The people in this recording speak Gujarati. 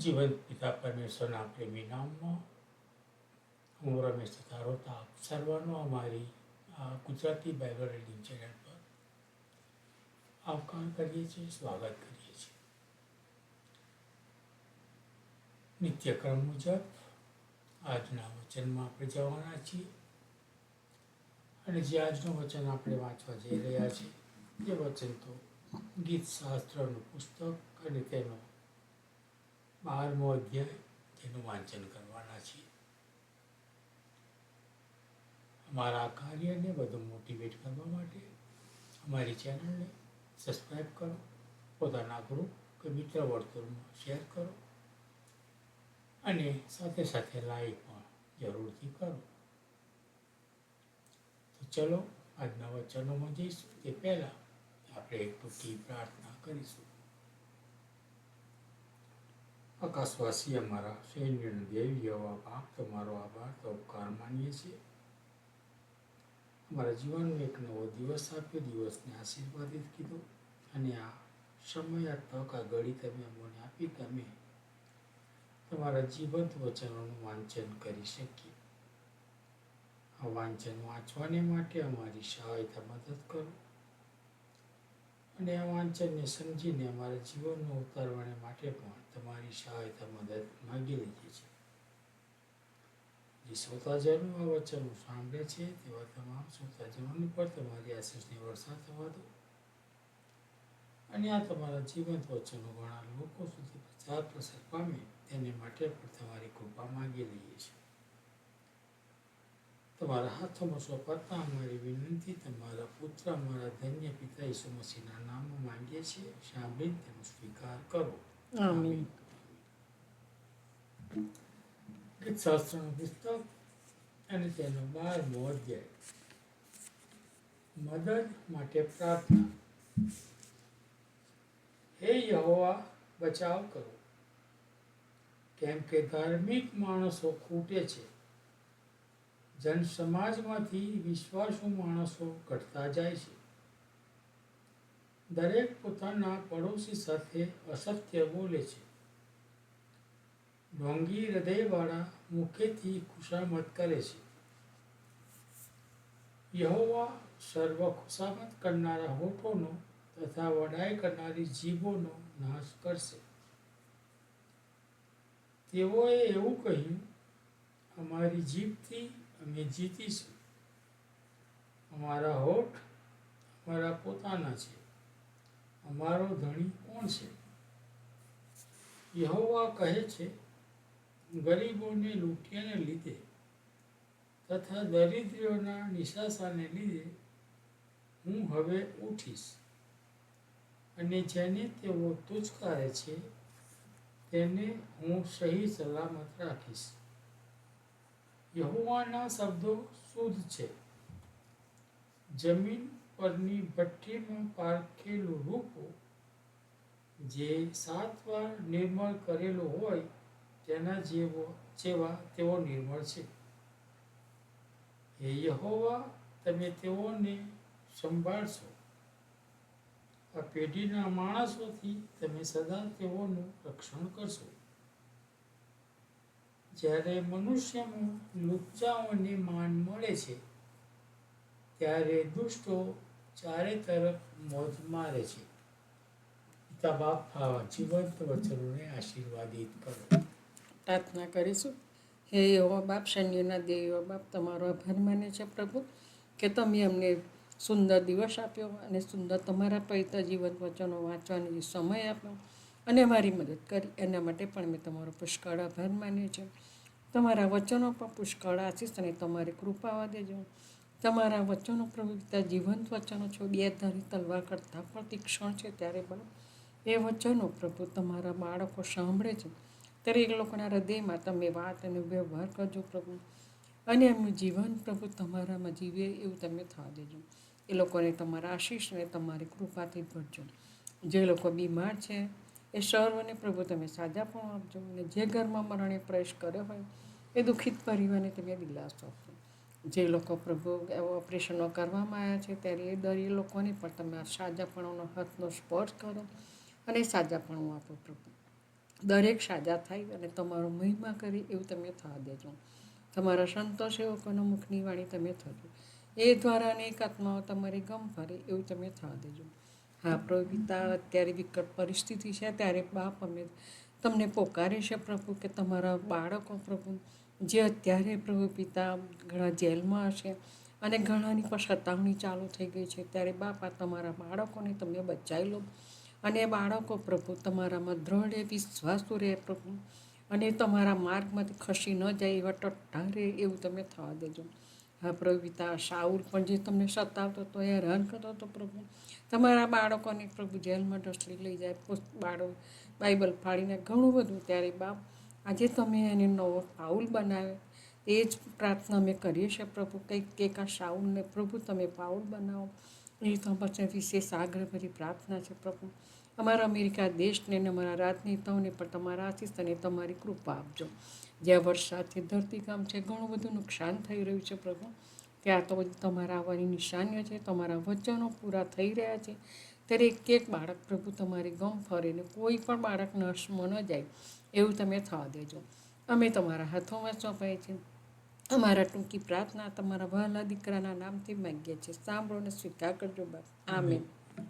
જીવન પિતા પરમેશ્વરના પ્રેમી નામમાં હું રમેશ તથા આપ સર્વનો અમારી ગુજરાતી બાઇબલ રીડિંગ ચેનલ પર આવકાર કરીએ છીએ, સ્વાગત કરીએ છીએ. નિત્યક્રમ મુજબ આજના વચનમાં આપણે જવાના છીએ. અને જે આજનું વચન આપણે વાંચવા જઈ રહ્યા છીએ તે વચન તો ગીત શાસ્ત્રનું પુસ્તક અને તેનો બારમો અધ્યાય તેનું વાંચન કરવાના છીએ. અમારા કાર્યને વધુ મોટિવેટ કરવા માટે અમારી ચેનલને સબસ્ક્રાઈબ કરો, પોતાના ગ્રુપ કે મિત્ર વર્તુળમાં શેર કરો, અને સાથે સાથે લાઈક પણ જરૂરથી કરો. તો ચલો, આજના વચનોમાં જઈશું. તે પહેલાં આપણે એક ટૂંકી પ્રાર્થના કરીશું. આકાશવાસી અમારા સૈન્યનો દેવી એવા બાપ તમારો આભાર, તો ઉપકાર માનીએ છીએ. અમારા જીવનનો એક નવો દિવસ આપ્યો, દિવસને આશીર્વાદિત કીધો. અને આ સમય, આ તક, આ ઘડી તમે અમને આપી, તમે તમારા જીવંત વચનોનું વાંચન કરી શકીએ. આ વાંચન વાંચવાને માટે અમારી સહાયતા મદદ કરો. અને આ વાંચનને સમજીને અમારા જીવનને ઉતારવાને માટે પણ તમારી સહાયતા મદદ માગી લીધી છીએ. જે શ્રોતાજનો આ વચનો સાંભળે છે તેવા તમામ શ્રોતાજનોની પર તમારી આશીષની વરસાદ થવા દો. અને આ તમારા જીવંત વચનો ઘણા લોકો સુધી પ્રચાર પ્રસાર પામે તેને માટે પણ તમારી કૃપા માગી લઈએ છીએ. તમારા હાથોમાં સોંપાતા અમારી વિનંતી તમારા પુત્ર અમારા ધન્ય પિતા ઈસુ મસીહના નામમાં માંગીએ છીએ. સાંભળી તેનો સ્વીકાર કરો. આમીન. ગીત શાસ્ત્રનું પુસ્તક અને તેનો બારમો અધ્યાય. મદદ માટે પ્રાર્થના. હે યહોવા બચાવ કરો. કેમ કે ધાર્મિક માણસો ખૂટે છે. જન સમાજમાંથી વિશ્વાસુ માણસો ઘટતા જાય છે. દરેક પોતાના પડોશી સાથે અસત્ય બોલે છે. ઢોંગી હૃદયવાળા મુખેથી ખુશામત કરે છે. યહોવા સર્વ ખુશામત કરનારા હોઠોનો તથા વડાઈ કરનારી જીભોનો નાશ કરશે. તેઓએ એવું કહ્યું, અમારી જીભથી અમે જીતીશું. અમારા હોઠ અમારા પોતાના છે. અમારો ધણી કોણ છે? યહોવા કહે છે, ગરીબોને લૂંટ્યાને લીધે તથા દરિદ્રીઓના નિશાસાને લીધે હું હવે ઉઠીશ. અને જેને તેઓ તુચકારે છે, તેને હું સહી સલામત રાખીશ. યહોવાના શબ્દો શુદ્ધ છે. જમીન પરની ભઠ્ઠીમાં પારખેલું રૂપો જે સાત વાર નિર્મળ કરેલું હોય, તેના જેવો, જેવા તેઓ નિર્મળ છે. હે યહોવા, તમે તેઓને સંભાળશો. આ પેઢીના માણસોથી તમે સદા તેઓનું રક્ષણ કરશો. જ્યારે મનુષ્યનું લુચ્ચાઓને માન મળે છે, ત્યારે દુષ્ટો ચારે તરફ મોજ મારે છે. પિતા બાપ આવા જીવંત વચનોને આશીર્વાદિત કરો. પ્રાર્થના કરીશું. હે એવા બાપ શન્યના દેવ બાપ, તમારો આભાર માને છે પ્રભુ, કે તમે અમને સુંદર દિવસ આપ્યો અને સુંદર તમારા પવિત્ર જીવન વચનો વાંચવાનો સમય આપ્યો. અને મારી મદદ કરી. એના માટે પણ મેં તમારો પુષ્કળ આભાર માન્યો છે. તમારા વચનો પણ પુષ્કળ આશીષ અને તમારી કૃપા દેજો તમારા વચનો પ્રભુ જીવંત વચનો છો. બે ધારી તલવાર કરતાં પણ તીક્ષણ છે ત્યારે પણ એ વચનો પ્રભુ તમારા બાળકો સાંભળે છે. ત્યારે એ લોકોના હૃદયમાં તમે વાત અને વ્યવહાર કરજો પ્રભુ. અને એમનું જીવન પ્રભુ તમારામાં જીવે એવું તમે થવા દેજો. એ લોકોને તમારા આશીષ અને તમારી કૃપાથી ભરજો. જે લોકો બીમાર છે એ સર્વને પ્રભુ તમે સાજા પણ આપજો. અને જે ઘરમાં મરણે પ્રવેશ કર્યો હોય, એ દુઃખિત પરિવારને તમે દિલાસો આપજો. જે લોકો પ્રભુ ઓપરેશનો કરવામાં આવ્યા છે, ત્યારે એ દરેક લોકોને પણ તમે આ સાજાપણાનો હાથનો સ્પર્શ કરો અને સાજાપણું આપો પ્રભુ. દરેક સાજા થાય અને તમારો મહિમા કરી એવું તમે થવા દેજો. તમારા સંતોષ સેવકોના મુખની વાણી તમે થજો. એ દ્વારા અનેક આત્માઓ તમારી ગમ ફરે એવું તમે થવા દેજો. હા પ્રભુ પિતા અત્યારે વિકટ પરિસ્થિતિ છે, ત્યારે બાપ અમે તમને પોકારે છે પ્રભુ કે તમારા બાળકો પ્રભુ, જે અત્યારે પ્રભુ પિતા ઘણા જેલમાં હશે અને ઘણાની પણ સતાવણી ચાલુ થઈ ગઈ છે, ત્યારે બાપા તમારા બાળકોને તમે બચાવી લો. અને બાળકો પ્રભુ, તમારામાં દ્રઢ વિશ્વાસુ રહે પ્રભુ અને તમારા માર્ગમાંથી ખસી ન જાય એવા ટટ્ટા રહે એવું તમે થવા દેજો. હા પ્રભુ પિતા શાઉલ પણ જે તમને સતાવતો હતો હેરાન કરતો હતો પ્રભુ. તમારા બાળકોને પ્રભુ જેલમાં ઢસડી લઈ જાય. બાળક બાઇબલ ફાડીને ઘણું બધું ત્યારે બાપ, આજે તમે એને નવો પાઉલ બનાવ્યો. એ જ પ્રાર્થના અમે કરીએ છીએ પ્રભુ, કંઈક કંઈક આ શાઉલને પ્રભુ તમે પાઉલ બનાવો. એ તો પછી વિશેષ આગ્રહભરી પ્રાર્થના છે પ્રભુ. અમારા અમેરિકા દેશને અને અમારા રાજનેતાઓને પણ તમારા આશીષ અને તમારી કૃપા આપજો. જ્યાં વરસાદથી ધરતીકામ છે, ઘણું બધું નુકસાન થઈ રહ્યું છે પ્રભુ. ત્યાં તો બધું તમારા આવવાની નિશાનીઓ છે, તમારા વચનો પૂરા થઈ રહ્યા છે. ત્યારે એક એક બાળક પ્રભુ તમારી ગમ ફરે ને કોઈ પણ બાળક નર્સમાં ન જાય, એવું તમે થવા દેજો. અમે તમારા હાથોમાં સોંપાય છે. અમારા ટૂંકી પ્રાર્થના તમારા વહાલા દીકરાના નામથી માગીએ છીએ. સાંભળો ને સ્વીકાર કરજો બાપ આમેન.